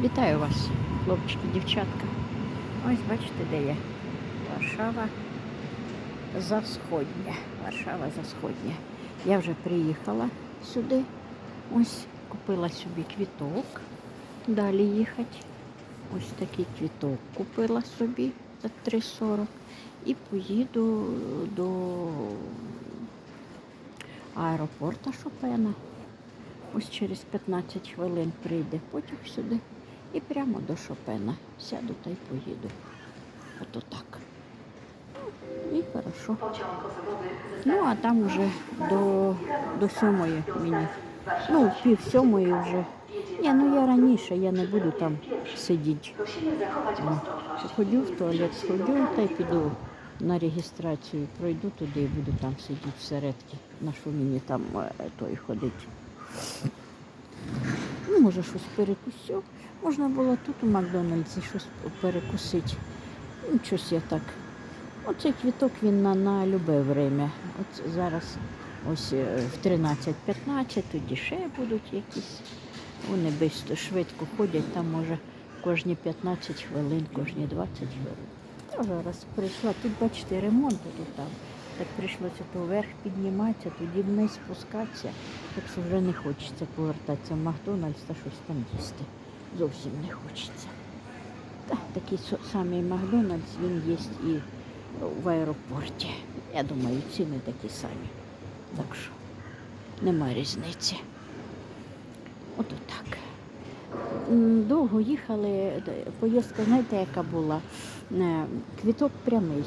Вітаю вас, хлопчики, дівчатка. Ось бачите, де я. Варшава Засходня. Варшава Засходня. Я вже приїхала сюди. Ось купила собі квіток. Далі їхати. Ось такий квіток купила собі за 3,40. І поїду до аеропорта Шопена. Ось через 15 хвилин прийде потяг сюди і прямо до Шопена. Сяду та й поїду. Ото так. І хорошо. Ну, а там вже до, до сьомої мені. Ну, пів сьомої вже. Ні, ну я раніше, я не буду там сидіти. Ходю в туалет, сходю та й піду на реєстрацію, пройду туди і буду там сидіти всередки. На що мені там е, той ходить. Може, щось перекусю. Можна було тут у Макдональдсі щось перекусити. Ну, щось я так. Оцей квіток він на, на любе время. От зараз ось е, в 13.15, тоді ще будуть якісь. Вони швидко швидко ходять, там може кожні 15 хвилин, кожні 20 хвилин. Я зараз прийшла, тут бачите, ремонт тут там. Так прийшлося то вверх підніматися, тоді вниз спускатися. Так що вже не хочеться повертатися в Макдональдс та щось там їсти. Зовсім не хочеться. Так, такий самий Макдональдс, він є і в аеропорті. Я думаю, ціни такі самі. Так що нема різниці. Ото так. Довго їхали, поїздка, знаєте, яка була? Е, Квіток прямий.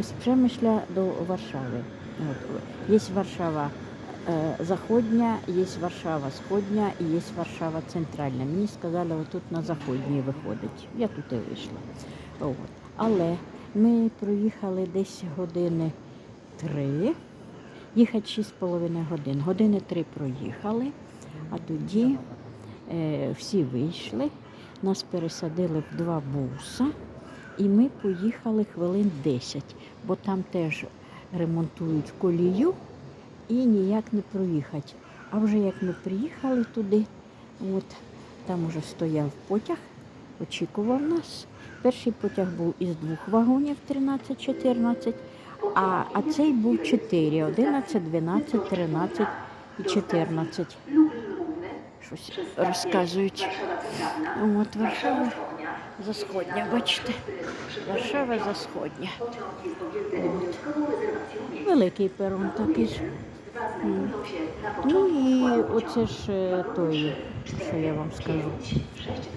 З Przemyśla до Варшави. От. Є Варшава Заходня, є Варшава Сходня і є Варшава Центральна. Мені сказали, отут на Заходній виходить. Я тут і вийшла. От. Але ми проїхали десь години три, їхати 6,5 годин. Години три проїхали, а тоді е, всі вийшли, нас пересадили в два буса. І ми поїхали хвилин 10, бо там теж ремонтують колію і ніяк не проїхати. А вже як ми приїхали туди, от, там уже стояв потяг, очікував нас. Перший потяг був із двох вагонів 13-14, а, а цей був 4, 11, 12, 13 і 14. Щось розказують. От Варшава Засходня, бачите? Варшава Засходня. От. Великий перон такий ж. Ну і оце ж е, той, що я вам скажу.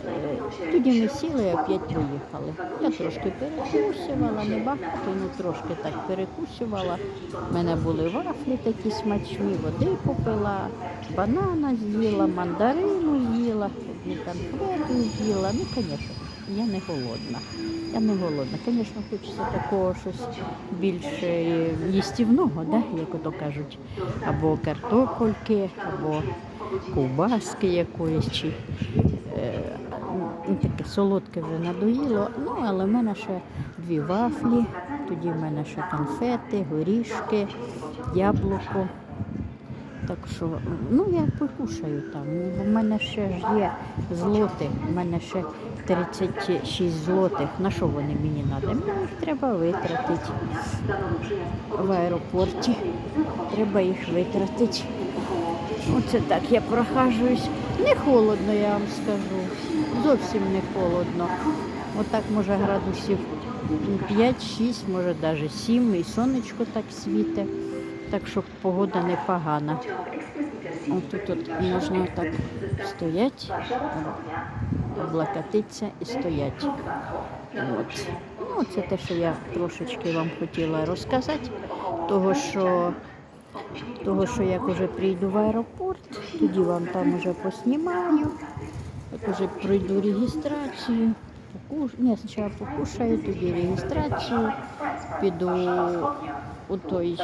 Е, Тоді ми сіли і опять поїхали. Я трошки перекусувала, не багато, ну трошки так перекусувала. У мене були вафлі такі смачні, води попила, банана з'їла, мандарину з'їла, одні конфети з'їла. Ну, звісно, я не голодна. Я не голодна. Звісно, хочеться такого щось більш е, їстівного, да? як ото кажуть, або картопельки, або ковбаски якоїсь, чи е, ну, таке солодке вже надоїло. Ну, але в мене ще дві вафлі, тоді в мене ще конфети, горішки, яблуко. Так що, ну я покушаю там. В мене ще ж є злоти, в мене ще 36 злотих. На що вони мені треба? Мені треба витратити в аеропорті. Треба їх витратити. Оце так я прохажуюсь. Не холодно, я вам скажу. Зовсім не холодно. Отак, може, градусів 5-6, може навіть 7, і сонечко так світить. Так що погода непогана. Тут от можна так стоять, облокотитися і стоять. От. Ну, це те, що я трошечки вам хотіла розказати, того що, того, що як уже прийду в аеропорт, тоді вам там уже поснімаю, як уже пройду реєстрацію. Покуш... Ні, спочатку покушаю, тоді реєстрацію, піду у той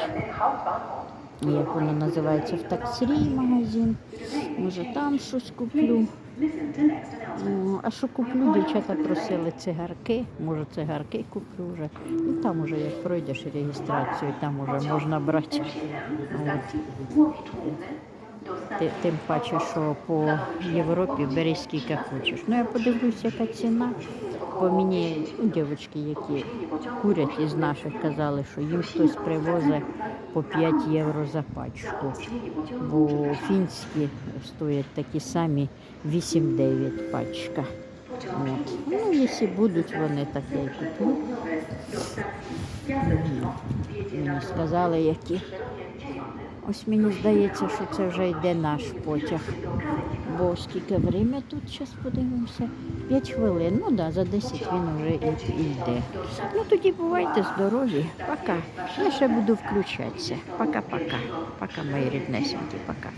як воно називається, в таксрі магазин. Може там щось куплю. Ну, а що куплю, дівчата просили цигарки, може цигарки куплю вже. І там уже як пройдеш реєстрацію, там уже можна брати. От. Ти- Тим паче, що по Європі бери скільки хочеш. Ну я подивлюсь, яка ціна. Бо мені дівчатки, які курять із наших, казали, що їм хтось привозить по 5 євро за пачку. Бо фінські стоять такі самі 8-9 пачка. От. Ну, якщо будуть вони, так я й куплю. Мені сказали, які. Ось мені здається, що це вже йде наш потяг. Бо скільки время тут, зараз подивимося. 5 хвилин. Ну так, да, за 10 він вже йде. Ну тоді бувайте здорові. Пока. Я ще буду включатися. Пока-пока. Пока, мої ріднесенькі, пока.